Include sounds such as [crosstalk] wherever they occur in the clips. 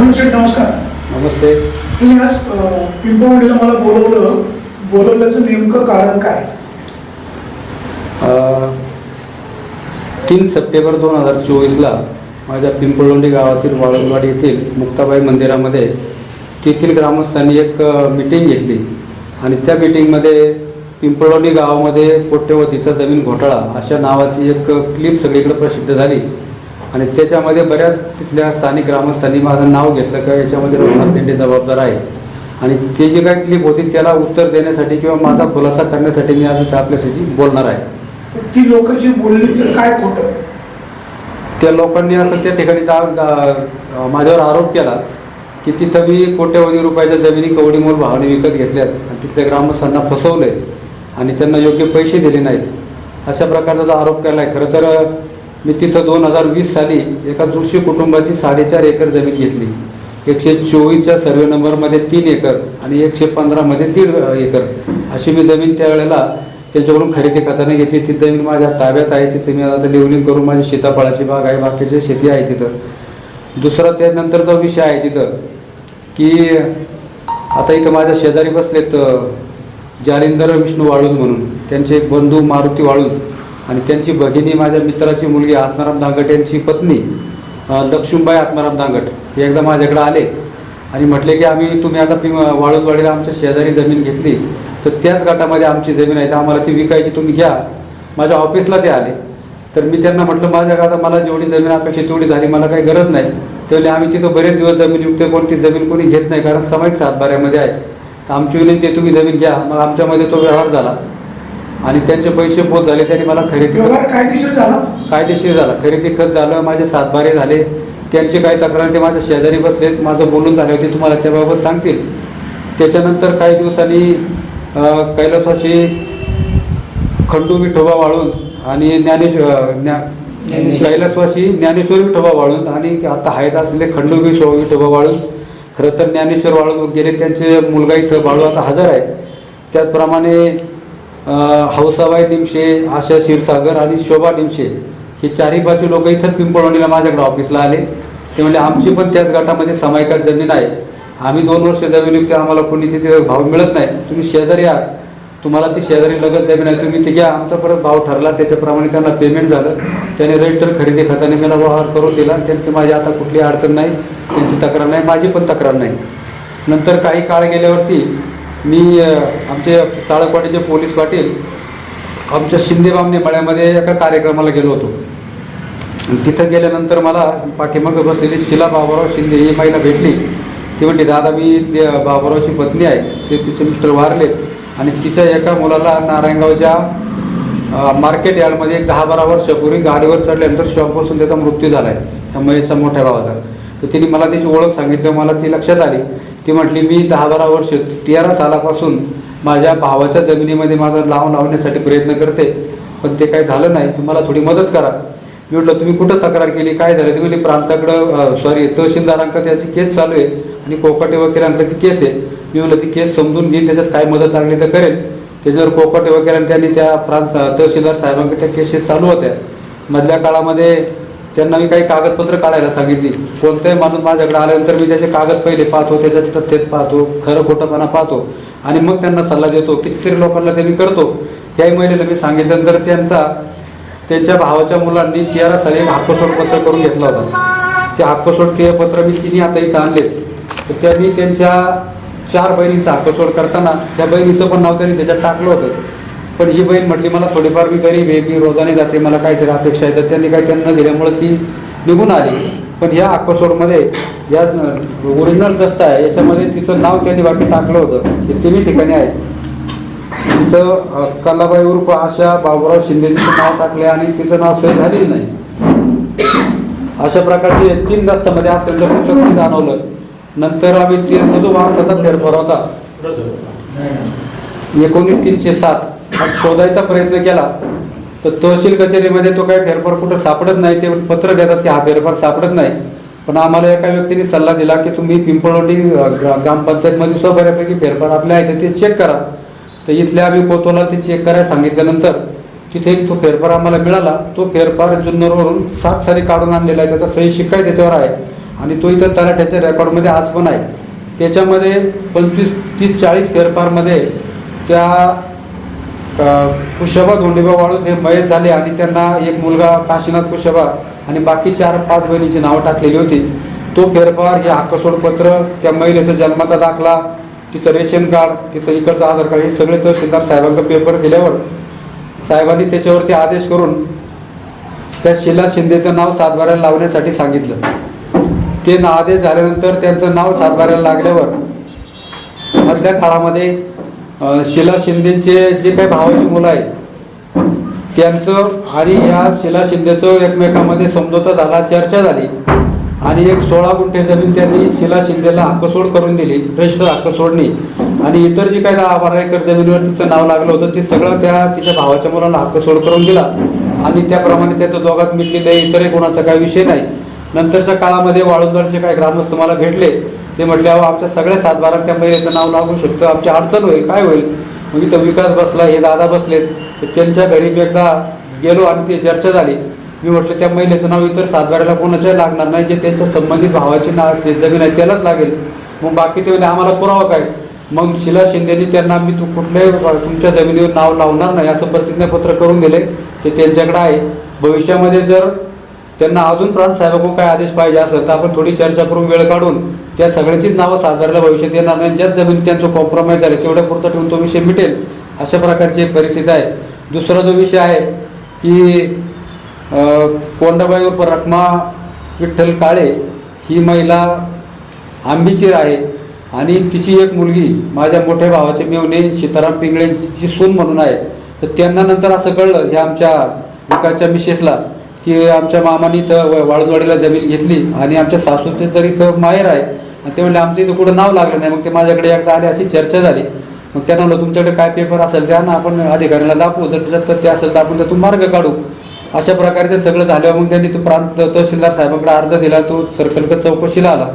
शेठ नमस्कार. नमस्ते. तुम्ही आज मला बोलवलं. बोलवल्याचं नेमकं कारण काय? तीन सप्टेंबर दोन हजार चोवीसला माझ्या पिंपळवंडी गावातील वाळूंवाडी येथील मुक्ताबाई मंदिरामध्ये तेथील ग्रामस्थांनी एक मीटिंग घेतली. आणि त्या मीटिंगमध्ये पिंपळवंडी गावामध्ये कोट्यवधीचा जमीन घोटाळा अशा नावाची एक क्लिप सगळीकडे प्रसिद्ध झाली. आणि त्याच्यामध्ये बऱ्याच तिथल्या स्थानिक ग्रामस्थांनी माझं नाव घेतलं का याच्यामध्ये रघुनाथ लेंडे जबाबदार आहे. आणि ते जे काही क्लिप होती त्याला उत्तर देण्यासाठी किंवा माझा खुलासा करण्यासाठी मी आज आपल्यासाठी बोलणार आहे. ती लोक जी बोलली ते काय खोटं? त्या लोकांनी असं त्या ठिकाणी माझ्यावर आरोप केला की तिथं मी कोट्यवधी रुपयाच्या जमिनी कवडीमोल भावाने विकत घेतल्यात आणि तिथल्या ग्रामस्थांना फसवले आणि त्यांना योग्य पैसे दिले नाहीत. अशा प्रकारचा जो आरोप केला आहे खरं तर मी तिथं दोन हजार वीस साली एका जोशी कुटुंबाची साडेचार एकर जमीन घेतली. एकशे चोवीसच्या सर्वे नंबरमध्ये तीन एकर आणि एकशे पंधरामध्ये दीड एकर. अशी मी जमीन त्यावेळेला त्यांच्याकडून खरेदी खताने घेतली. ती जमीन माझ्या ताब्यात आहे. तिथे मी आता लेवलिंग करून माझी सीताफळाची बाग आहे. बाकीची शेती आहे तिथं. दुसरा त्यानंतरचा विषय आहे तिथं की आता इथं माझ्या शेजारी बसलेत जालिंदर विष्णू वाळूज म्हणून. त्यांचे एक बंधू मारुती वाळूज. आणि त्यांची भगिनी माझ्या मित्राची मुलगी आत्माराम दांगट यांची पत्नी लक्ष्मीबाई आत्माराम दांगट हे एकदा माझ्याकडे आले आणि म्हटले की आम्ही तुम्ही आता पि वाळूजवाडीला आमच्या शेजारी जमीन घेतली तर त्याच गटामध्ये आमची जमीन आहे तर आम्हाला ती विकायची तुम्ही घ्या. माझ्या ऑफिसला ते आले. तर मी त्यांना म्हटलं माझ्या आता मला जेवढी जमीन अपेक्षित तेवढी झाली मला काही गरज नाही. त्यावेळी आम्ही तिथं बरेच दिवस जमीन विकते पण ती जमीन कोणी घेत नाही कारण सामायिक सातबाऱ्यामध्ये आहे. तर आमची विनंती तुम्ही जमीन घ्या. मग आमच्यामध्ये तो व्यवहार झाला. आणि त्यांचे पैसे पोच झाले त्यांनी मला खरेदी कायदेशीर झाला? कायदेशीर झाला. खरेदी खत झालं माझे सातबारे झाले. त्यांचे काही तक्रार ते माझ्या शेजारी बसलेत. माझं बोलून झाले होते तुम्हाला त्याबाबत सांगतील. त्याच्यानंतर काही दिवसांनी अं, कैलासवासी खंडू विठोबा वाळून आणि ज्ञानेश अं, ज्ञा कैलासवासी ज्ञानेश्वर विठोबा वाळून आणि आता आहेत असलेले खंडू विठो विठोबा वाळून. खरं तर ज्ञानेश्वर वाळून गेले त्यांचे मुलगा इथं बाळू आता हजर आहे. त्याचप्रमाणे हौसाबाई निमशे आशा क्षीरसागर आणि शोभा निमशे ही चारही पाचवी लोक इथंच पिंपळवणीला माझ्याकडे ऑफिसला आले. ते म्हणजे आमची पण त्याच गटामध्ये समायकात जमीन आहे. आम्ही दोन वर्ष जमीन विकते आम्हाला कोणी तिथे भाव मिळत नाही. तुम्ही शेजारी आहात तुम्हाला ती शेजारी लगत जमीन आहे. तुम्ही ते घ्या आमचा परत भाव ठरला. त्याच्याप्रमाणे त्यांना पेमेंट झालं. त्याने रजिस्टर खरेदी खताने मला व्यवहार करून दिला. त्यांची माझी आता कुठली अडचण नाही. त्यांची तक्रार नाही. माझी पण तक्रार नाही. नंतर काही काळ गेल्यावरती मी आमचे चाळकवाडीचे पोलीस पाटील आमच्या शिंदे बामणे मळ्यामध्ये एका कार्यक्रमाला गेलो होतो. तिथं गेल्यानंतर मला पाठीमागं बसलेली शिला बाबुराव शिंदे ही महिला भेटली. ती म्हटली दादा मी इथली बाबुरावची पत्नी आहे. ते तिचे मिस्टर वारलेत आणि तिच्या एका मुलाला नारायणगावच्या मार्केट यार्डमध्ये दहा बारा वर्षापूर्वी गाडीवर चढल्यानंतर शॉप बसून त्याचा मृत्यू झाला आहे त्या महेशचा मोठ्या भावाचा. तर तिने मला त्याची ओळख सांगितली. मला ती लक्षात आली. ती म्हटली मी दहा बारा वर्ष तेरा सालापासून माझ्या भावाच्या जमिनीमध्ये माझा लावून लावण्यासाठी प्रयत्न करते पण ते काही झालं नाही. तुम्हाला थोडी मदत करा. मी म्हटलं तुम्ही कुठं तक्रार केली? काय झालं? ती म्हणजे प्रांताकडं सॉरी तहसीलदारांकडे त्याची केस चालू आहे आणि कोकाटे वकिलांकडे ती केस आहे. मी म्हटलं ती केस समजून घेईन त्याच्यात काय मदत लागली तर करेल त्याच्यावर कोकाटे वकिलांनी त्यांनी त्या प्रांत तहसीलदार साहेबांकडे त्या केसेस चालू होत्या. मधल्या काळामध्ये त्यांना मी काही कागदपत्र काढायला सांगितली. कोणताही माणूस माझ्याकडे आल्यानंतर मी त्याचे कागद पहिले पाहतो त्याच्यात तथ्यत पाहतो खरं खोटंपणा पाहतो. आणि मग त्यांना सल्ला देतो कितीतरी लोकांना ते मी करतो. त्याही महिलेला मी सांगितल्यानंतर त्यांचा त्यांच्या भावाच्या मुलांनी त्याला सगळे हक्कसोड पत्र करून घेतला होता. ते हक्कसोड ते पत्र मी तिन्ही आता इथं आणले. तर त्यांनी त्यांच्या चार बहिणींचा हक्कसोड करताना त्या बहिणीचं पण नाव त्यांनी त्याच्यात टाकलं होतं. पण ही बहीण म्हटली मला थोडीफार मी गरीब आहे मी रोजाने जाते मला काहीतरी अपेक्षा आहे. तर त्यांनी काही त्यांना दिल्यामुळे ती निघून आली. पण ह्या अक्कसोडमध्ये या ओरिजिनल रस्ता आहे याच्यामध्ये तिचं नाव त्यांनी बाकी टाकलं होतं ते तिन्ही ठिकाणी आहे. तिथं कलाबाई उर्फ आशा बाबुराव शिंदेचं नाव टाकले आणि तिचं नाव सही झालेलं नाही. अशा प्रकारचे तीन दस्तामध्ये त्यांचं पुस्तक जाणवलं. नंतर आम्ही ते जो माणसाचा फेरफार होता. एकोणीस तीनशे सात. शोधायचा प्रयत्न केला तर तहसील कचेरीमध्ये तो काही फेरफार कुठं सापडत नाही ते पत्र देतात की हा फेरफार सापडत नाही. पण आम्हाला एका व्यक्तीने सल्ला दिला की तुम्ही पिंपळवंडी ग्रा ग्रामपंचायतमध्ये सुद्धा बऱ्यापैकी फेरफार आपले आहेत ते चेक करा. तर इथल्या आम्ही कोतोला ते चेक करायला सांगितल्यानंतर तिथे तो फेरफार आम्हाला मिळाला. तो फेरफार जुन्नरवरून सात साली काढून आणलेला आहे त्याचा सही शिक्काही त्याच्यावर आहे. आणि तो इथं तलाठ्याच्या रेकॉर्डमध्ये आज पण आहे. त्याच्यामध्ये पंचवीस तीस चाळीस फेरफारमध्ये त्या कुशबा धोंडेबा वाळूत हे मयत झाले आणि त्यांना एक मुलगा काशीनाथ कुशबा आणि बाकी चार पाच बहिणीची नावं टाकलेली होती. तो फेरफार हे हक्कसोड पत्र त्या महिलेचा जन्माचा दाखला तिचं रेशन कार्ड तिचं इकडचं आधार कार्ड हे सगळे तहसीलदार साहेबांचा पेपर दिल्यावर साहेबांनी त्याच्यावरती आदेश करून त्या शिला शिंदेचं नाव सातबाऱ्याला लावण्यासाठी सांगितलं. ते ना आदेश झाल्यानंतर त्यांचं नाव सातबाऱ्याला लागल्यावर मधल्या काळामध्ये शिला शिंदेचे जे काही भावाची मुलं आहेत त्यांचं आणि या शिला शिंदेचं एकमेकांमध्ये समझोता झाला चर्चा झाली आणि एक सोळा गुंठे जमीन त्यांनी शिला शिंदेला हक्कसोड करून दिली रजिस्टर हक्कसोडनी आणि इतर जी काही दहा बारा एकर जमिनीवर तिचं नाव लागलं होतं ते सगळं त्या तिच्या भावाच्या मुलाला हक्कसोड करून दिला. आणि त्याप्रमाणे त्याचं दोघात मिटलेलं इतरही कोणाचा काही विषय नाही. नंतरच्या काळामध्ये वाळूंजरचे काही ग्रामस्थ मला भेटले. ते म्हटले अहो आमच्या सगळ्या सातबारात त्या महिलेचं नाव लागू शकतं. आमची अडचण होईल. काय होईल? मग इथं विकास बसला हे दादा बसलेत. तर त्यांच्या घरी मी एकदा गेलो आणि ती चर्चा झाली. मी म्हटलं त्या महिलेचं नाव इतर सातबाऱ्याला कोणाच्याही लागणार नाही. जे त्यांच्या संबंधित भावाची नाव जे जमीन आहे त्यालाच लागेल. मग बाकी ते म्हणजे आम्हाला पुरावा काय? मग शिला शिंदेनी त्यांना मी तू कुठल्याही तुमच्या जमिनीवर नाव लावणार नाही. असं प्रतिज्ञापत्र करून दिले. ते त्यांच्याकडे आहे. भविष्यामध्ये जर त्यांना अजून प्रांत साहेबांकडून काय आदेश पाहिजे असेल तर आपण थोडी चर्चा करून वेळ काढून त्या सगळ्यांचीच नावं साताऱ्याला भविष्यात येणार नाही ज्याच जमिनी त्यांचं कॉम्प्रोमाइज झालं तेवढ्या पुरतं ठेवून तो विषय मिटेल अशा प्रकारची एक परिस्थिती आहे. दुसरा जो विषय आहे की कोंडाबाई उर्फ रखमा विठ्ठल काळे ही महिला आंबीचीर आहे आणि तिची एक मुलगी माझ्या मोठ्या भावाचे मेवणे सीताराम पिंगळेची सून म्हणून आहे. तर त्यांना नंतर असं कळलं हे आमच्या विकासच्या मिसेसला की आमच्या मामाने इथं वाळूदवाडीला जमीन घेतली आणि आमच्या सासूचे तर इथं माहेर आहे. ते म्हणले आमचं इथं कुठं नाव लागलं नाही. मग ते माझ्याकडे एकदा आले अशी चर्चा झाली. मग त्यांना म्हणलं तुमच्याकडे काय पेपर असेल त्या ना आपण अधिकाऱ्याला दाखवू. जर त्याच्यात तथ्य असेल तर आपण त्यातून मार्ग काढू. अशा प्रकारे ते सगळं झाल्यावर मग त्यांनी तो प्रांत तहसीलदार साहेबांकडे अर्ज दिला. तो सर्कलकडे चौकशीला आला.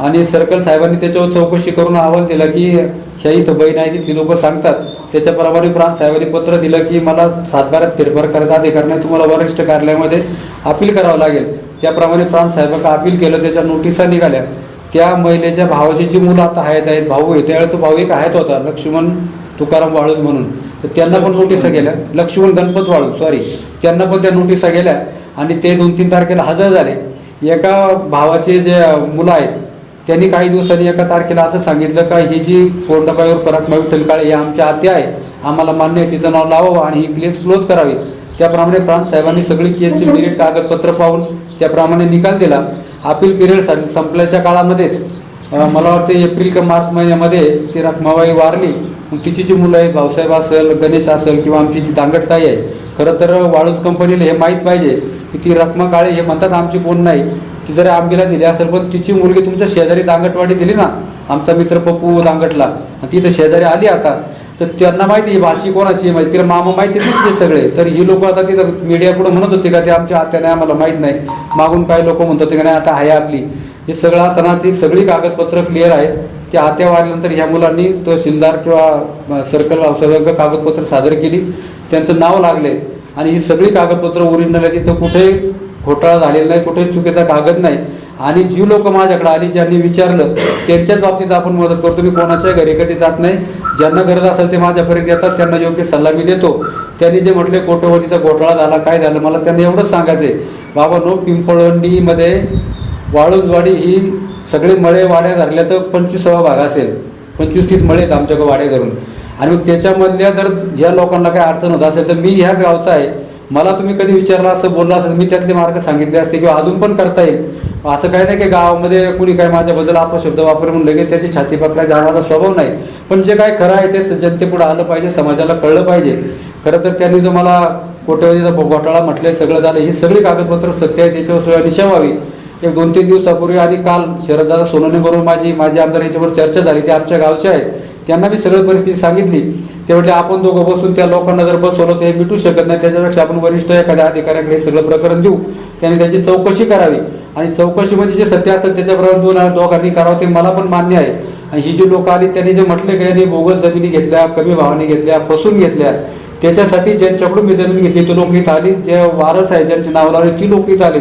आणि सर्कल साहेबांनी त्याच्यावर चौकशी करून अहवाल दिला की ह्या इथं बहीण आहे ती लोक सांगतात. त्याच्याप्रमाणे प्रांत साहेबांनी पत्र दिलं की मला सातबाऱ्यात फेरफार करायचा अधिकार नाही. तुम्हाला वरिष्ठ कार्यालयामध्ये अपील करावं लागेल. त्याप्रमाणे प्रांत साहेबांना अपील केलं. त्याच्या नोटिसा निघाल्या. त्या महिलेच्या भावाची जी मुलं आता आहेत आहेत भाऊ आहे त्यावेळेला तो भाऊ एक आहेत होता लक्ष्मण तुकाराम वाळूज म्हणून. तर त्यांना पण नोटिसा गेल्या. लक्ष्मण गणपत वाळू सॉरी त्यांना पण त्या नोटिसा गेल्या आणि ते दोन तीन तारखेला हजर झाले. एका भावाचे जे मुलं आहेत त्यांनी काही दिवसांनी एका तारखेला असं सांगितलं का ही जी कोर्टाबाईवर परात्मा विठ्ठल काळे हे आमच्या आत्या आहे आम्हाला मान्य आहे तिचं नाव लावावं आणि ही केस क्लोज करावी. त्याप्रमाणे प्रांत साहेबांनी सगळी केसची मिरिट कागदपत्र पाहून त्याप्रमाणे निकाल दिला. अपील पिरियड संपल्याच्या काळामध्येच मला वाटतं एप्रिल का मार्च महिन्यामध्ये ती रखमाबाई वारली. तिची जी मुलं आहेत भाऊसाहेब असेल गणेश असेल किंवा आमची जी दांगटताई आहे खरं तर वाळूज कंपनीला हे माहीत पाहिजे की ती रखमा काळे हे म्हणतात आमची बोन नाही. ती जरी आंबीला दिली असेल पण तिची मुलगी तुमच्या शेजारी दांगटवाडी दिली ना आमचा मित्र पप्पू दांगटला. ती तर शेजारी आली आता. तर त्यांना माहिती आहे भाषी कोणाची आहे माहिती? तिला मामा माहिती नाही ते सगळे. तर ही लोक आता तिथं मीडिया पुढे म्हणत होते का ते आमच्या आत्याने आम्हाला माहीत नाही. मागून काही लोक म्हणत होते का नाही आता आहे आपली. हे सगळं असताना ती सगळी कागदपत्र क्लिअर आहेत. ते आत्या वाढल्यानंतर ह्या मुलांनी तहसीलदार किंवा सर्कल सर्व कागदपत्र सादर केली. त्यांचं नाव लागले. आणि ही सगळी कागदपत्र ओरिजिनल आहे तिथं कुठे घोटाळा झालेला नाही कुठे चुकीचा कागद नाही. आणि जी लोक माझ्याकडे आली ज्यांनी विचारलं त्यांच्याच बाबतीत आपण मदत करतो मी कोणाच्या घरी कधी जात नाही. ज्यांना गरज असेल ते माझ्यापर्यंत येतात त्यांना योग्य सल्ला मी देतो. त्यांनी जे म्हटले कोटवडीचा घोटाळा झाला काय झालं मला त्यांना एवढंच सांगायचं आहे बाबा नो पिंपळवंडीमध्ये वाळुंजवाडी ही सगळे मळे वाड्या धरल्या तर पंचवीसावा भाग असेल. पंचवीस तीस मळे आहेत आमच्याकडे वाड्या धरून. आणि मग त्याच्यामधल्या जर ह्या लोकांना काही अडचण होत असेल तर मी ह्याच गावचा आहे. मला तुम्ही कधी विचारला असं बोलला असेल मी त्यातले मार्ग सांगितले असते किंवा अजून पण करता येईल. असं काही नाही की गावामध्ये कुणी काय माझ्याबद्दल अपशब्द वापर म्हणून लगेच त्याची छाती पकडायचा हा स्वभाव नाही. पण जे काय खरं आहे ते जनतेपुढे आलं पाहिजे समाजाला कळलं पाहिजे. खरं तर त्यांनी जो मला कोट्यवधीचा घोटाळा म्हटले सगळं झालं ही सगळी कागदपत्र सत्य आहे त्याच्यावर सगळं निशा व्हावी. एक दोन तीन दिवसापूर्वी आणि काल शरददादा सोनवणे बरोबर माझी माझी आमदार याच्यावर चर्चा झाली ते आमच्या गावचे आहेत. त्यांना मी सगळी परिस्थिती सांगितली. ते म्हटले आपण दोघं बसून त्या लोकांना जर बसवलं तर हे मिटू शकत नाही. त्याच्यापेक्षा आपण वरिष्ठ एखाद्या अधिकाऱ्याकडे सगळं प्रकरण देऊ. त्यांनी त्याची चौकशी करावी. आणि चौकशीमध्ये म्हणजे जे सत्य असेल त्याच्याबरोबर दोन दोघांनी करावं ते मला पण मान्य आहे. आणि ही जी लोक आली त्यांनी जे म्हटले की यांनी बोगस जमिनी घेतल्या कमी भावाने घेतल्या फसून घेतल्या त्याच्यासाठी ज्यांच्याकडून मी जमीन घेतली तो लोक इथं आली. जे वारस आहे ज्यांचे नाव लावले ती लोक इथं आली.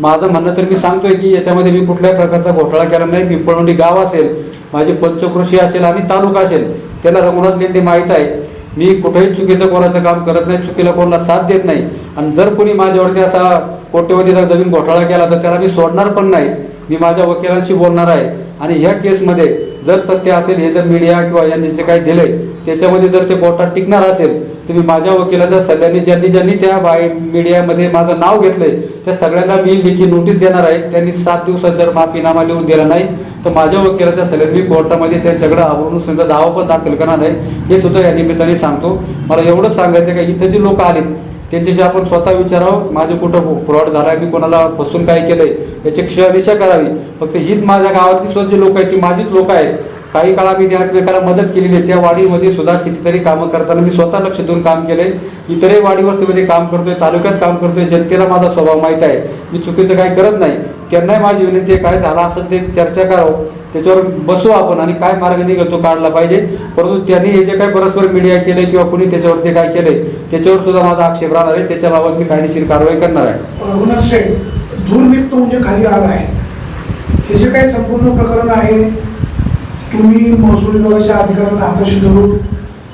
माझं म्हणणं तर मी सांगतोय की याच्यामध्ये मी कुठल्याही प्रकारचा घोटाळा केला नाही. पिंपळवंडी गाव असेल माझी पंचकृषी असेल आणि तालुका असेल त्याला रघुनाथ लेंडे माहीत आहे. मी कुठेही चुकीचं कोणाचं काम करत नाही चुकीला कोणाला साथ देत नाही. आणि जर कोणी माझ्यावरती असा कोट्यवधीचा जमीन घोटाळा केला तर त्याला मी सोडणार पण नाही. मी माझ्या वकिलांशी बोलणार आहे. आणि ह्या केसमध्ये जर तथ्य असेल हे जर मीडिया किंवा यांनी जे काही दिले त्याच्यामध्ये जर ते कोर्टात टिकणार असेल तुम्ही माझ्या वकिलाच्या सल्ल्याने ज्यांनी ज्यांनी त्या बाय मीडियामध्ये माझं नाव घेतलंय त्या सगळ्यांना मी लेखी नोटीस देणार आहे. त्यांनी सात दिवसात जर माफीनामा लिहून दिला नाही तर माझ्या वकिलाच्या सल्ल्याने मी कोर्टामध्ये त्यांच्याकडे आवरून त्यांचा दावा पण दाखल करणार आहे. हे सुद्धा या निमित्ताने सांगतो. मला एवढंच सांगायचं आहे का इथं जी लोक आले त्यांच्याशी आपण स्वतः विचारावं माझं कुठं फ्रॉड झाला मी कोणाला फसून काय केलंय याची क्षदिशा करावी. फक्त हीच माझ्या गावातली सुद्धा जी लोक आहेत ती माझीच लोक आहेत. काही काळा मी त्या एकमेकाला मदत केलेली आहे. त्या वाडीमध्ये सुद्धा कितीतरी कामं करताना मी स्वतः लक्ष देऊन काम केलंय. इतरही वाडीवस्तीमध्ये काम करतोय तालुक्यात काम करतोय. जनतेला माझा स्वभाव माहीत आहे. मी चुकीचं काही करत नाही. त्यांनाही माझी विनंती आहे काय झाला असेल ते चर्चा करावं. त्याच्यावर बसू आपण आणि काय मार्ग निघतो काढला पाहिजे. परंतु त्यांनी हे जे काही परस्पर मीडिया केले किंवा कुणी त्याच्यावरती काय केले त्याच्यावर सुद्धा माझा आक्षेप राहणार आहे. त्याच्याबाबत मी कायदेशीर कारवाई करणार आहे. रघुनाथ शेठ निघतो म्हणजे खाली आला आहे. हे जे काही संपूर्ण प्रकरण आहे तुम्ही महसूल विभागाच्या अधिकाऱ्यांना हाताशी धरून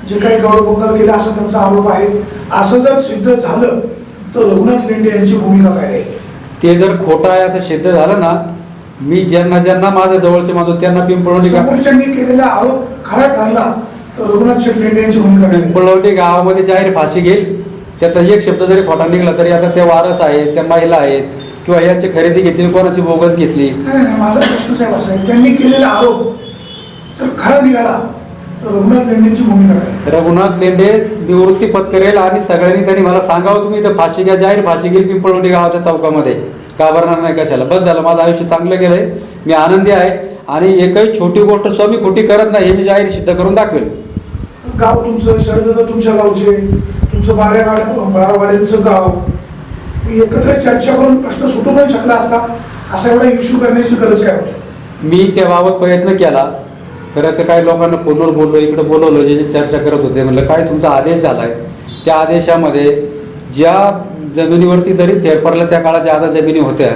जे काही गौरवभंग केलं असं त्यांचा आरोप आहे. असं जर सिद्ध झालं तर रघुनाथ लेंडे यांची भूमिका काय आहे? ते जर खोटं आहे असं सिद्ध झालं ना मी ज्यांना ज्यांना माझ्या जवळचे मानतो त्यांना समोरच्यांनी केलेला आरोप खरा ठरला तर रघुनाथ शेठ लेंडे यांची भूमिका काय आहे? पिंपळवंडी गावामध्ये जाहीर फाशी घेईल. त्यातला एक शब्द जरी खोटा निघला तरी आता त्या वारस आहेत त्या महिला आहेत किंवा यांची खरेदी घेतली कोणाची बोगस घेतली. नाही नाही, माझा प्रश्न साहेब असा आहे. त्यांनी केलेला आरोप जर खरा निघाला. तर रघुनाथ लेंडेंची भूमिका काय? रघुनाथ लेंडे निवृत्ती पत्करेल आणि सगळ्यांनी त्यांनी मला सांगावं तुम्ही इथं फाशी घ्या जाहीर फाशी घेईल पिंपळवंडी गावाच्या चौकामध्ये. घाबरणार नाही कशाला. बस झालं माझं आयुष्य चांगलं गेलंय. मी आनंदी आहे आणि एकही छोटी गोष्ट स्वामी खोटी करत नाही हे मी जाहीर सिद्ध करून दाखवेल. गाव तुमचं शरद तुमच्या गावचे तुमचं बाऱ्यावाड्या बारावाड्यांचं गाव. एकत्र चर्चा करून प्रश्न सुटू पण शकला असता असा एवढा इश्यू करण्याची गरज काय होती? मी त्याबाबत प्रयत्न केला. खरं तर काही लोकांना फोनवर बोललो इकडे बोलवलं जे चर्चा करत होते म्हणलं काय तुमचा आदेश झालाय त्या आदेशामध्ये ज्या जमिनीवरती जरी फेरफारला त्या काळात ज्या आता जमिनी होत्या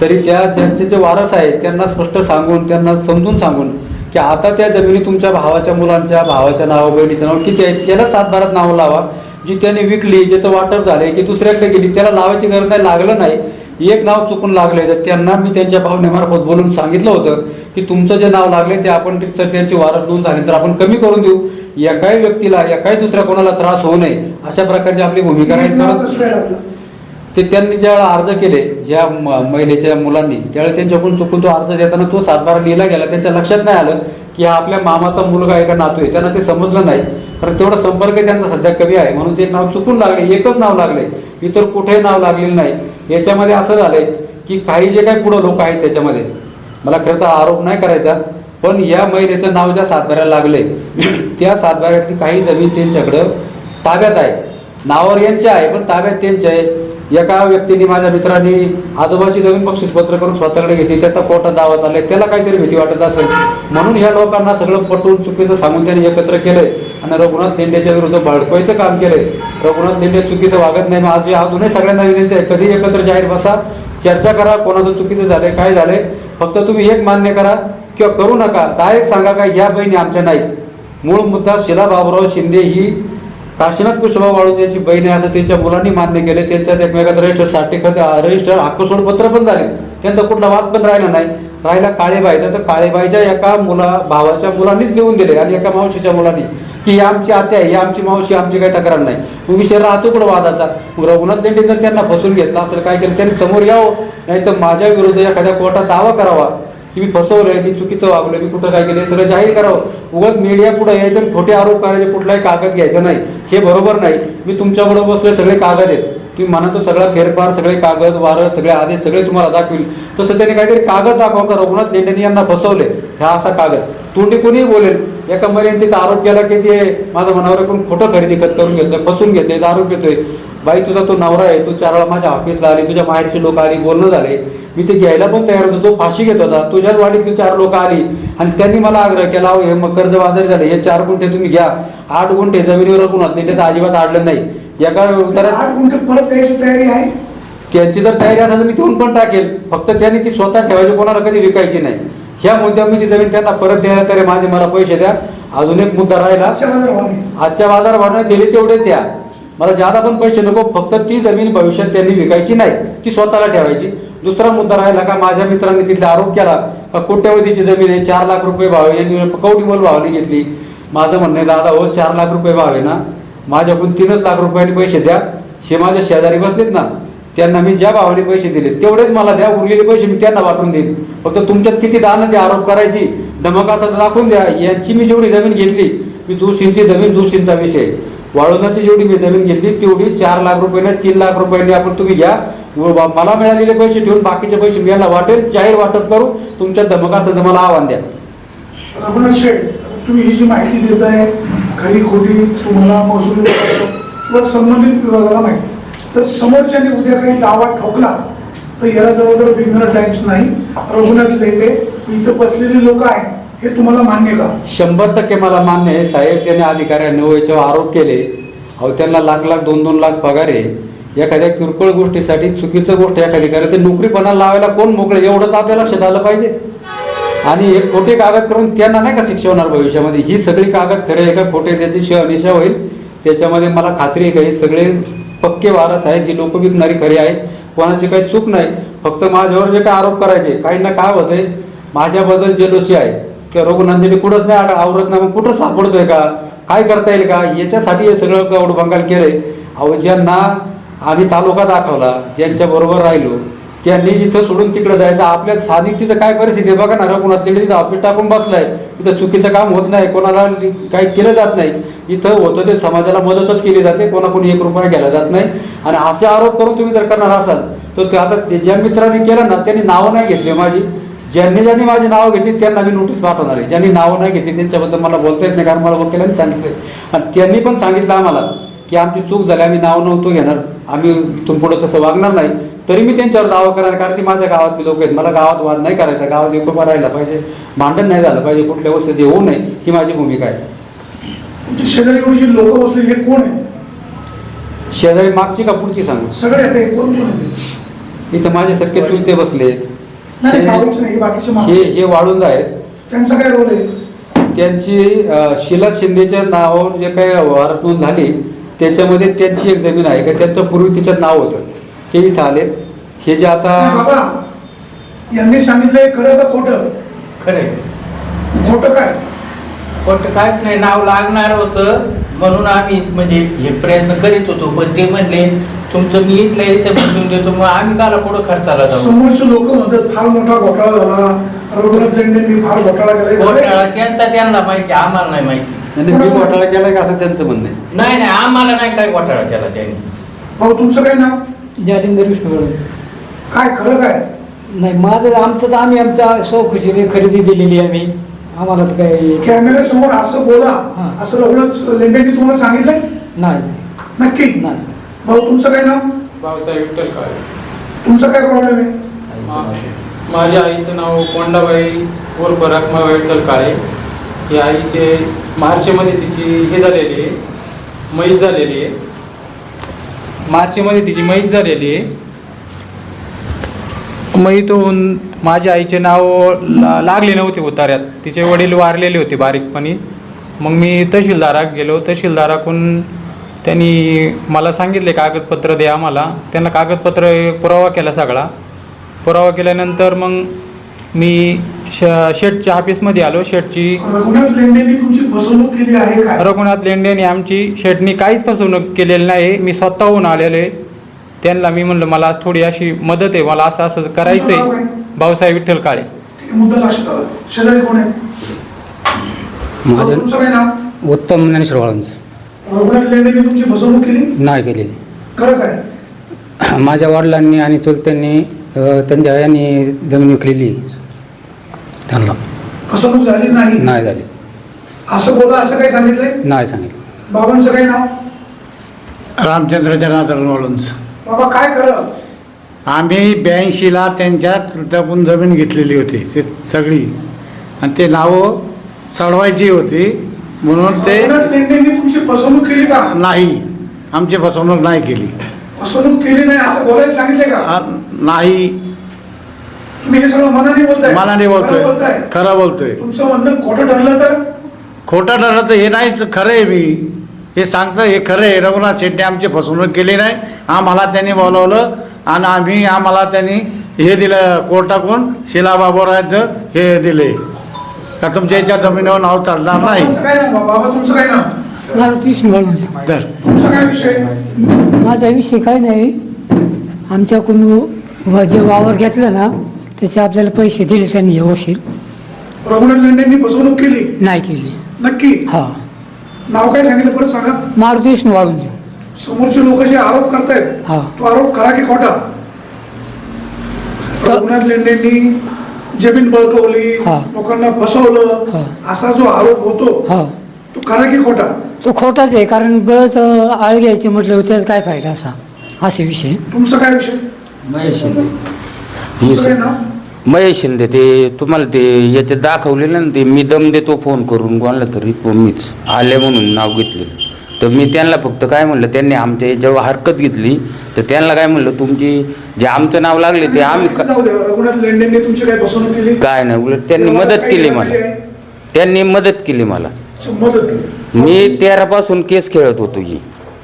तरी त्या ज्यांचे जे वारस आहेत त्यांना स्पष्ट सांगून त्यांना समजून सांगून की आता त्या जमिनी तुमच्या भावाच्या मुलांच्या भावाच्या नावा बहिणीच्या नाव किती आहेत त्याला सातभारात नावं लावा. जी त्याने विकली ज्याचं वाटप झालंय की दुसऱ्याकडे गेली त्याला लावायची गरज नाही लागलं नाही. एक नाव चुकून लागले तर त्यांना मी त्यांच्या भावनेमार्फत बोलून सांगितलं होतं की तुमचं जे नाव लागले ते आपण जर त्यांची वारस नोंद झाली. तर आपण कमी करून देऊ. एकाही व्यक्तीला एकाही दुसऱ्या कोणाला त्रास होऊ नये अशा प्रकारची आपली भूमिका लागलं ते त्यांनी ज्यावेळेला अर्ज केले ज्या महिलेच्या मुलांनी त्यावेळेला त्यांच्याकडून चुकून तो अर्ज देताना तो सातबारा लिहिला गेला. त्यांच्या लक्षात नाही आलं की हा आपल्या मामाचा मुलगा आहे का नातू आहे. त्यांना ते समजलं नाही. कारण तेवढा संपर्क त्यांचा सध्या कमी आहे. म्हणून ते नाव चुकून लागले. एकच नाव लागले इतर कुठेही नाव लागलेलं नाही. याच्यामध्ये असं झालंय की काही जे काही पुढं लोक आहेत त्याच्यामध्ये मला खरं तर आरोप नाही करायचा पण या महिलेचं नाव ज्या सातबाऱ्याला लागले त्या सातबाऱ्यातली काही जमीन त्यांच्याकडं ताब्यात आहे. नावावर यांचे आहे पण ताब्यात त्यांचे आहे. एका व्यक्तीने माझ्या मित्राने आजोबाची जमीन बक्षीसपत्र करून स्वतःकडे घेतली त्याचा कोर्टात दावा चाललाय त्याला काहीतरी भीती वाटत असेल. म्हणून ह्या लोकांना सगळं पटवून चुकीचं सांगून त्यांनी एकत्र केलंय. आणि रघुनाथ लेंडेच्या विरुद्ध भडकवायचं काम केलंय. रघुनाथ लेंडे चुकीचं वागत नाही मग आज अजूनही सगळ्यांना विनंती आहे कधी एकत्र जाहीर बसा. चर्चा करा. कोणाचं चुकीचं झालंय काय झालंय. फक्त तुम्ही एक मान्य करा किंवा करू नका. डायरेक्ट सांगा का ह्या बहिणी आमच्या नाहीत. मूळ मुद्दा शिला बाबुराव शिंदे ही काशीनाथ कुशभाऊ वाळून यांची बहीण आहे असं त्यांच्या मुलांनी मान्य केले त्यांच्यात एकमेकात रजिस्टरसाठी रजिस्टर हक्क पत्र पण झाले. त्यांचा कुठला वाद पण राहिला नाही. राहिला काळेबाईचा. तर काळेबाईच्या एका मुला भावाच्या मुलांनीच लिहून दिले आणि एका मावशीच्या मुलांनी की या आमची आत्या आहे या आमची मावशी आमची काही तक्रार नाही. मग विषय राहतो कुठं वादाचा? मग रघुनाथ लेंडी जर त्यांना फसवून घेतला असेल काय केलं? त्यांनी समोर यावं. नाही तर माझ्या विरुद्ध एखाद्या कोर्टात दावा करावा. की मी फसवलंय मी चुकीचं वागलोय मी कुठं काय केलं सगळं जाहीर करावं. उगत मीडिया पुढे यायचं खोटे आरोप करायचे कुठलाही कागद घ्यायचा नाही. हे बरोबर नाही. मी तुमच्याबरोबर बसलोय सगळे कागद आहेत. तुम्ही म्हणा तो सगळा फेरफार सगळे कागद वारं सगळे आदेश सगळे तुम्हाला दाखवील तसं त्याने काहीतरी कागद दाखवा का? रघुनाथ लेंडेनी यांना फसवले. हा असा कागद. तोंडी कोणीही बोलेल. एका महिलेने तिचा आरोप केला की ते माझं मनावर कोण खोटं खरेदी खत करून घेतलं फसून घेतले आरोप घेतोय बाई तुझा तो नवरा आहे तू चार वेळा माझ्या ऑफिसला आली तुझ्या माहेरची लोक आली बोलणं झाले मी ते घ्यायला पण तयार होतो. तो फाशी घेत होता. तुझ्याच वाडीतली चार लोक आली. आणि त्यांनी मला आग्रह केला "अहो, हे मग कर्ज बाजारी झाले. हे चार गुंठे तुम्ही घ्या. आठ गुंठे जमिनीवर कोण असले त्याचं अजिबात आडलं नाही. तर उत्तरात आठ गुंठे परत द्यायची तयारी आहे? त्यांची जर तयारी असेल तर मी देऊन पण टाकेल. फक्त त्यांनी ती स्वतः ठेवायची कोणाला कधी विकायची नाही. ह्या मुद्द्यावर मी ती जमीन त्यांना परत द्यायला तरी माझे मला पैसे द्या. अजून एक मुद्दा राहिला. आजच्या बाजार भावाने दिले तेवढेच द्या. मला जादा पण पैसे नको फक्त ती जमीन भविष्यात त्यांनी विकायची नाही. ती स्वतःला ठेवायची. दुसरा मुद्दा राहिला का माझ्या मित्रांनी तिथला आरोप केला का कोट्यवधीची जमीन आहे चार लाख रुपये भाव यांनी कवडीमोल भावाने घेतली. माझं म्हणणं दादा हो चार लाख रुपये भाव आहे ना. माझ्याकडून तीनच लाख रुपयांनी पैसे द्या. हे माझ्या शेजारी बसलेत ना त्यांना मी ज्या भावाने पैसे दिले तेवढेच मला द्या. उरलेले पैसे मी त्यांना वाटून देईन. फक्त तुमच्यात किती दान ते आरोप करायची. धमकाचा दाखवून द्या. यांची मी जेवढी जमीन घेतली मी दोषींची जमीन दोषींचा विषय. वाळवण्याची जेवढी मी जमीन घेतली तेवढी चार लाख रुपयाने तीन लाख रुपयांनी आपण तुम्ही घ्या. मला मिळालेले पैसे ठेवून बाकीचे पैसे मी यांना वाटेल. जाहीर वाटप करू तुमच्या धमकाचं मला आव्हान द्या. रघुनाथ शेठ तुम्ही ही जी माहिती देत आहे खरी खोटी तुम्हाला महसूल किंवा संबंधित विभागाला माहिती. तर समोरच्याने उद्या काही दावा ठोकला तर याला जवळजवळ बिगनर टाइम्स नाही. रघुनाथ लेंडे इथं बसलेले लोक आहेत हे तुम्हाला मान्य का? शंभर टक्के मला मान्य आहे. साहेब त्यांनी अधिकाऱ्यांनी याच्यावर आरोप केले. अहो त्यांना लाख लाख दोन दोन लाख पगार आहे. एखाद्या किरकोळ गोष्टीसाठी चुकीचं गोष्ट एखादी करायला ते नोकरीपणा लावायला कोण मोकळे? एवढं तर आपल्या लक्षात आलं पाहिजे. आणि हे खोटे कागद करून त्यांना नाही का शिक्षा होणार भविष्यामध्ये? ही सगळी कागद खरे आहे का? खोटे त्याची शहनिशा होईल. त्याच्यामध्ये मला खात्री आहे का? हे सगळे पक्के वारस आहेत. ही लोक विकणारी खरी आहेत. कोणाची काही चूक नाही. फक्त माझ्यावर जे काय आरोप करायचे काहींना काय होते माझ्याबद्दल जेलोशी आहे किंवा रघुनंदिनी कुठंच नाही आवरत नाही मग कुठं सापडतोय का? काय करता येईल का? याच्यासाठी हे सगळं कवड बंगाल केलंय. अहो ज्यांना आम्ही तालुका दाखवला ज्यांच्या बरोबर राहिलो त्यांनी इथं सोडून तिकडे जायचं. आपल्या साधिक तिथं काय परिस्थिती आहे? बघा ना रघुनाथ तिकडे तिथं ऑफिस टाकून बसलाय. इथं चुकीचं काम होत नाही. कोणाला काही केलं जात नाही. इथं होतं ते समाजाला मदतच केली जाते. कोणाकोणी एक रुपया घ्यायला जात नाही. आणि असे आरोप करून तुम्ही जर करणार असाल तर ते आता ज्या मित्रांनी केलं ना त्यांनी नावं नाही घेतली माझी. ज्यांनी ज्यांनी माझी नावं घेतली त्यांना मी नोटीस पाठवणार आहे. ज्यांनी नावं नाही घेतली त्यांच्याबद्दल मला बोलता येत नाही कारण मला वकिलांनी सांगितलं आणि त्यांनी पण सांगितलं आम्हाला की आमची चूक झाली आम्ही नाव नव्हतो घेणार. आम्ही इथून पुढं तसं वागणार नाही. तरी मी त्यांच्यावर दावा करणार कारण ती माझ्या गावातली लोक आहेत. मला गावात वाद नाही करायचा. गावात एकोपा राहायला पाहिजे. भांडण नाही झालं पाहिजे. कुठल्या वस्तू होऊ नये ही माझी भूमिका आहे. शेजारी एवढी जी लोक बसलेली हे कोण आहेत शेजारी मागची का पुढची सांगू? सगळे आहेत हे कोण इथं माझे सख्खे चुलते बसले नाही गावचे नाही हे बाकीचे हे माणसं. हे वाढून आहेत. त्यांचा काय रोल आहे? त्यांची अ, शिला शिंदेच्या नावावर जे काही वारस नोंद झाली त्याच्यामध्ये त्यांची एक जमीन आहे. का त्यांचं पूर्वी तिच्यात नाव होतं. ते इथं आलेत हे जे आता बाबा. यांनी सांगितलंय खरं का खोटं? खरे खोटं काय? पण काहीच नाही. नाव लागणार होतं. म्हणून आम्ही म्हणजे हे प्रयत्न करीत होतो. पण ते म्हणले तुमचं मी इथलं इथं बदलून देतो. मग आम्ही काला पुढं खर्चाला जाऊ? समोरचे लोक म्हणतात फार मोठा घोटाळा झाला. रघुनाथ लेंडेंनी फार घोटाळा केला घोटाळा? त्यांचा त्यांना माहिती. आम्हाला नाही माहिती. त्यांनी मी घोटाळा केला का असं त्यांचं म्हणणं आहे? नाही नाही. आम्हाला नाही काय घोटाळा केला त्यांनी. भाऊ तुमचं काय नाव? जालिंदर विष्णू काय खरं काय? नाही माझं आमचं तर आम्ही आमच्या स्वखुशीने खरेदी दिलेली आहे आम्ही. आम्हाला तर काही कॅमेऱ्या समोर असं बोला. हा. असं रघुनाथ लेंडेंनी तुम्हाला सांगितलंय? नाही. नक्की? नाही. भाऊ तुमचं काय नाव? भाऊसाहेब विठ्ठल काळे म्हणजे तुमचा काय प्रॉब्लेम आहे? माझ्या आईचं नाव कोंडाबाई उर्फ रखमाबाई विठ्ठल काळे ही आईचे मार्चमध्ये तिची हे झालेली आहे मैत झालेली आहे. मार्चमध्ये तिची मैत झालेली आहे. मैत होऊन माझ्या आईचे नाव ला- लागले नव्हते उतार्यात तिचे वडील वारलेले होते बारीकपणी. मग मी तहसीलदाराक गेलो. तहसीलदाराकून त्यांनी मला सांगितले कागदपत्र द्या आम्हाला. त्यांना कागदपत्र पुरावा केला सगळा. पुरावा केल्यानंतर मग मी श शेटच्या ऑफिसमध्ये आलो. शेटची रघुनाथ लेंडेंनी तुमची फसवणूक केली आहे काय? रघुनाथ आमची शेटनी काहीच फसवणूक केलेली नाही. मी स्वतःहून आलेले त्यांना मी म्हणलं मला थोडी अशी मदत आहे. मला असं असं करायचं तुमचं नाव आहे काय? भाऊसाहेब विठ्ठल काळे. ठीक आहे, मुद्दा लक्षात आला. शेजारी कोण आहे? भाऊ, माझं तुमचं काय नाव? उत्तम ज्ञानेश्वर वाळंज रघुनाथ लेंडेंनी तुमची फसवणूक केली? नाही केलेली. खरं काय? [clears throat] माझ्या वडिलांनी आणि चुलत्यांनी अ, त्यांच्या यांनी जमीन विकलेली. त्यांना. फसवणूक झाली नाही. नाही झाली. असं बोला असं काय सांगितलंय? नाही सांगितलं. बाबांचं काय नाव? रामचंद्र जनार्दन वळूंज बाबा काय खरं? आम्ही ब्याऐंशीला त्यांच्या तृतीयपून जमीन घेतलेली होती. ते सगळी. आणि ते नावं चढवायची होती. म्हणून ते लेंडेंनी तुमची फसवणूक केली का? नाही. आमची फसवणूक नाही केली. फसवणूक केली नाही असं बोलायला सांगितले का? आ, नाही. हे सगळं मनाने बोलताय. मनाने खरं बोलतोय. बोलताय. खरं बोलतोय. तुमचं म्हणणं खोटं ठरलं तर? खोटं ठरलं तर हे नाहीच खरं आहे मी. हे सांगतं हे खरं आहे. रघुनाथ शेट्टी आमची फसवणूक केली नाही. आम्हाला त्यांनी बोलवलं आणि आम्ही आम्हाला त्यांनी हे दिलं कोर्टाकडून शिला बाबूराचं हे दिले. का तुमच्या याच्या जमिनीवर नाव चालणार नाही? तुमचं काय नाव? बाबा तुमचं काय नाव? मला विष्णू वाळूंज तर तुमचा काय विषय? माझा विषय काय नाही. आमच्याकडून व- जे वावर घेतलं ना त्याचे आपल्याला पैसे दिले त्यांनी व्यवस्थित रघुनाथ लेंडेंनी फसवणूक केली? नाही केली. नक्की? हा. नाव काय सांगितलं परत सांगा? मारुती विष्णू वाळूंज. समोरचे लोक जे आरोप करतायत हा. तो आरोप खरा की खोटा? रघुनाथ लेंडेंनी जमीन बळकवली हा. लोकांना हा. फसवलं असा जो आरोप होतो हा. तो खरा की खोटा? तो खोटाच आहे कारण गळत आळ घ्यायचे म्हटलं त्याचा काय फायदा असा? असे विषय. तुमचा काय विषय? महेश शिंदे. तुमचं काय नाव? महेश शिंदे ते तुम्हाला ते याचे दाखवलेलं ना ते मी दम देतो फोन करून कोणाला तरी तो मीच आले म्हणून नाव घेतलेलं. तर मी त्यांना फक्त काय म्हणलं त्यांनी आमच्या याच्यावर हरकत घेतली तर त्यांना काय म्हणलं तुमची जे आमचं नाव लागले ते आम्ही का- जाऊ द्या रघुनाथ लेंडेंनी तुमची काय फसवणूक केली? काय नाही उलट त्यांनी मदत केली मला. त्यांनी मदत केली मला. अच्छा, मदत केली. मी तेरापासून केस खेळत होतो ही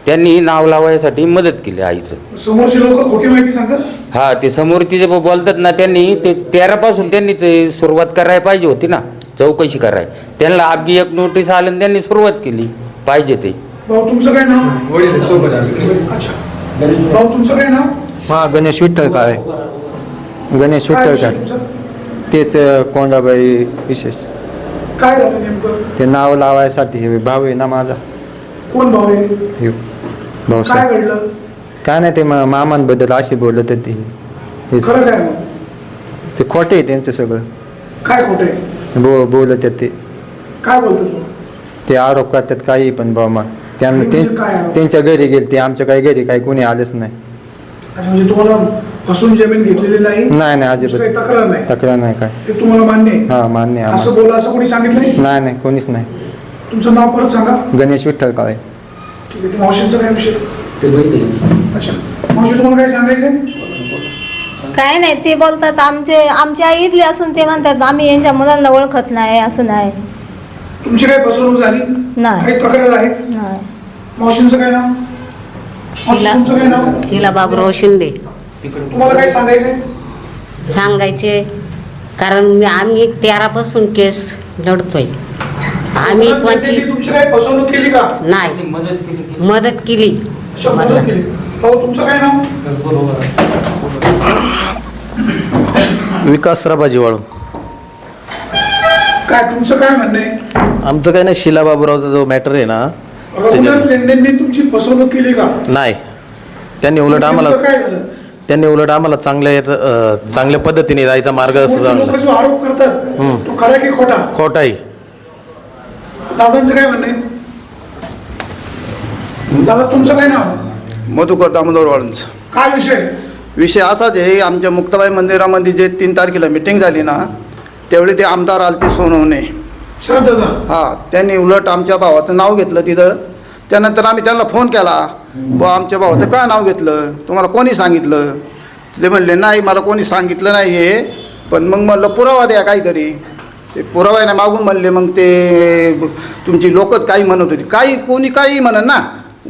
त्यांनी नाव लावायसाठी मदत केली आईचं. समोरचे लोक खोटी माहिती सांगतात? हा ते समोरचे जे बोलतात ना त्यांनी ते तेरापासून त्यांनी ते सुरुवात करायला पाहिजे होती ना चौकशी कराय त्यांना आपली एक नोटीस आली आणि त्यांनी सुरुवात केली पाहिजे ते. भाऊ तुमचं काय नाव? वडील सोबत आले अच्छा. भाऊ तुमचं काय नाव? हा गणेश विठ्ठल काळे गणेश काय विठ्ठल विषय काळे तुमचा? तेच अ, कोंडाबाई विशेष. काय झालं नेमकं? ते नाव लावायसाठी हे भाऊ आहे ना माझा. कोण भाऊ आहे? हे काय भाऊसाहेब घडलं? काय नाही ते मा- मामांबद्दल अशी बोलत होती. खरं काय मग? ते खोटे आहे त्यांचं सगळं. काय खोटं बो बोलत आहेत ते काय बोलतात लोक ते आरोप करतात काही पण मग त्यांना म्हणजे काय आरोप? ते- त्यांच्या घरी गेले ते आमच्या काही घरी काही कोणी आलंच नाही. अच्छा म्हणजे तुम्हाला फसून जमीन घेतलेली नाही? नाही नाही तुमची काही अजिबात तक्रार नाही? तक्रार नाही काय? तुम्हाला मान्य आहे? हा मान्य आहे असं आम्हाला. बोला असं कोणी सांगितलं नाही नाही कोणीच नाही. तुमचं नाव परत सांगा. गणेश विठ्ठल काळे. ठीक आहे ते मावशींचा काय विषय? ते बहिणी अच्छा. मावशी तुम्हाला काय सांगायचं काय नाही ते बोलतात आमचे आमची आई इथली असून ते म्हणतात आम्ही यांच्या मुलांना ओळखत नाही असं नाही. तुमची काय फसवणूक झाली? नाही. काही तक्रार आहे? नाही. मावशींचं काय नाव? मावशी, शिला. तुमचं काय नाव? शिला बाबूराव शिंदे. तुम्हाला काय सांगायचंय? सांगायचे कारण मी आम्ही तेरापासून केस लढतोय. आम्ही लेंडेंनी तुमची काय फसवणूक केली का? नाही. मदत केली की मदत केली. अच्छा मदत केली. भाऊ तुमचं काय नाव? विकास राबाजी वाळू काय तुमचं काय म्हणणं आहे? आमचं काय नाही शिला बाबूरावचा जो मॅटर आहे ना रघुनाथ त्याच्यात लेंडेंनी तुमची फसवणूक केली का? नाही. त्यांनी उलट आम्हाला नेमकं काय झालं? त्यांनी उलट आम्हाला चांगल्या याचं अं, चांगल्या पद्धतीने जायचा मार्ग समोरचे सुचवला लोक जो आरोप करतात हम्म. तो खरा की खोटा? खोटाई दादांचं काय म्हणणं दादा तुमचं काय नाव? मधुकर दामोदर वाळूंच काय विषय? विषय असाच आहे आमच्या मुक्ताबाई मंदिरामध्ये जे तीन तारखेला मिटिंग झाली ना त्यावेळी ते आमदार आलते सोनवणे. हा त्यांनी उलट आमच्या भावाचं नाव घेतलं तिथं. त्यानंतर आम्ही त्यांना फोन केला बुवा आमच्या भावाचं का नाव घेतलं? तुम्हाला कोणी सांगितलं? ते म्हणले नाही मला कोणी सांगितलं नाही हे पण मग म्हणलं पुरावा द्या काहीतरी. ते पुरावा नाही मागून म्हणले मग ते तुमची लोकच काही म्हणत होती. काही कोणी काही म्हणत ना.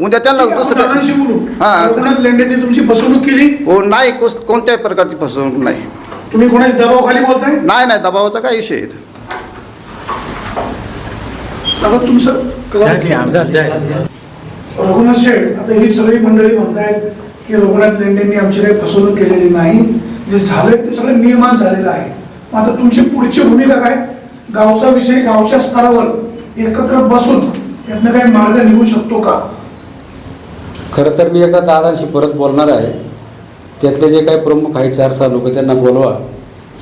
उद्या त्यांना दुसरं बोलू. हा. रघुनाथ लेंडेंनी तुमची फसवणूक केली? हो नाही कोस- कोणत्याही प्रकारची फसवणूक नाही. तुम्ही कोणाच्या दबावाखाली बोलताय? नाही नाही दबावाचा काय विषय आहे तुमचं कसं रघुनाथ शेठ आता ही सगळी मंडळी म्हणतायत की रघुनाथ लेंडेंनी आमची काही फसवणूक केलेली नाही. जे झालंय ते सगळं नियमान झालेलं आहे. मग आता तुमची पुढची भूमिका काय? गावचा विषय गावच्या स्तरावर एकत्र बसून यातनं काही मार्ग निघू शकतो का? खरं तर मी एका दादांशी परत बोलणार आहे. त्यातले जे काही प्रमुख आहे चार सहा लोक त्यांना बोलवा.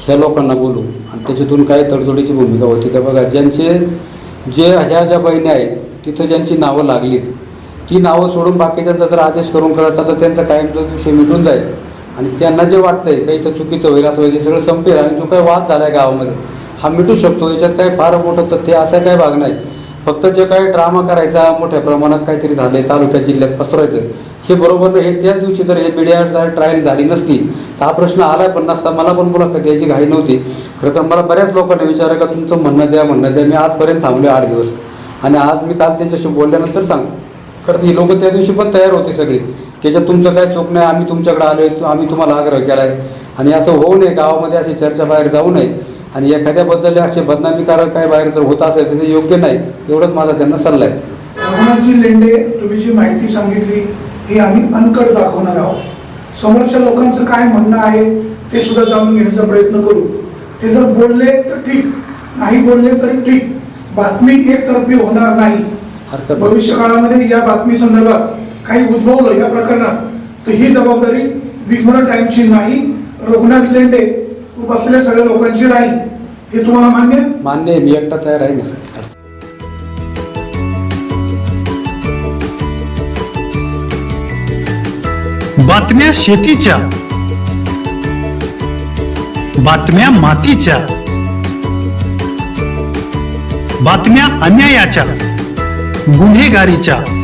ह्या लोकांना बोलू. आणि त्याच्यातून काय तडजोडीची भूमिका होती. का बघा ज्यांचे जे ह्या ज्या बहिणी आहेत तिथं ज्यांची नावं लागलीत ती नावं सोडून बाकीच्यांचा जर आदेश करून करत तर त्यांचा कायमचा विषय मिटून जाईल. आणि त्यांना जे वाटतंय काही तर चुकीचं होईल असं होईल सगळं संपेल. आणि जो काही वाद झाला आहे गावामध्ये हा मिटू शकतो. याच्यात काही फार मोठं तथ्य असा काय भाग नाही. फक्त जे काही ड्रामा करायचा मोठ्या प्रमाणात काहीतरी झाले तालुक्या जिल्ह्यात पसरायचं हे बरोबर नाही. हे त्याच दिवशी जर हे मीडिया ट्रायल झाली नसती तर हा प्रश्न आला पण नसता. मला पण मुलाखत याची घाई नव्हती. खरं तर मला बऱ्याच लोकांनी विचारलं का तुमचं म्हणणं द्या म्हणणं द्या. मी आजपर्यंत थांबलो आठ दिवस. आणि आज मी काल त्यांच्याशी बोलल्यानंतर सांग. खरं तर ही लोक त्या दिवशी पण तयार होते सगळी. की याच्यात तुमचं काय चूक नाही आम्ही तुमच्याकडे आलो आहे आम्ही तुम्हाला आग्रह केला आहे आणि असं होऊ नये गावामध्ये अशी चर्चा बाहेर जाऊ नये. आणि एखाद्याबद्दल असे बदनामीकारक काय बाहेर जर होत असेल तर ते योग्य नाही एवढंच माझा त्यांना सल्ला आहे. रघुनाथजी लेंडे तुम्ही जी माहिती सांगितली ही आम्ही अनकड दाखवणार आहोत. समोरच्या लोकांचं काय म्हणणं आहे ते सुद्धा जाणून घेण्याचा प्रयत्न करू. ते जर बोलले तर ठीक नाही बोलले तर ठीक. बातमी एकतर्फी होणार नाही. भविष्य काळामध्ये या बातमी संदर्भात काही उद्भवलं या प्रकरणात तर ही जबाबदारी विघ्न टाइमची नाही रघुनाथ लेंडे व बसलेल्या सगळ्या लोकांची राहील हे तुम्हाला मान्य आहे? मान्य आहे मी एकटा तयार आहे ना. बातम्या शेतीच्या. बातम्या मातीच्या. बातम्या अन्यायाच्या. गुन्हेगारीच्या.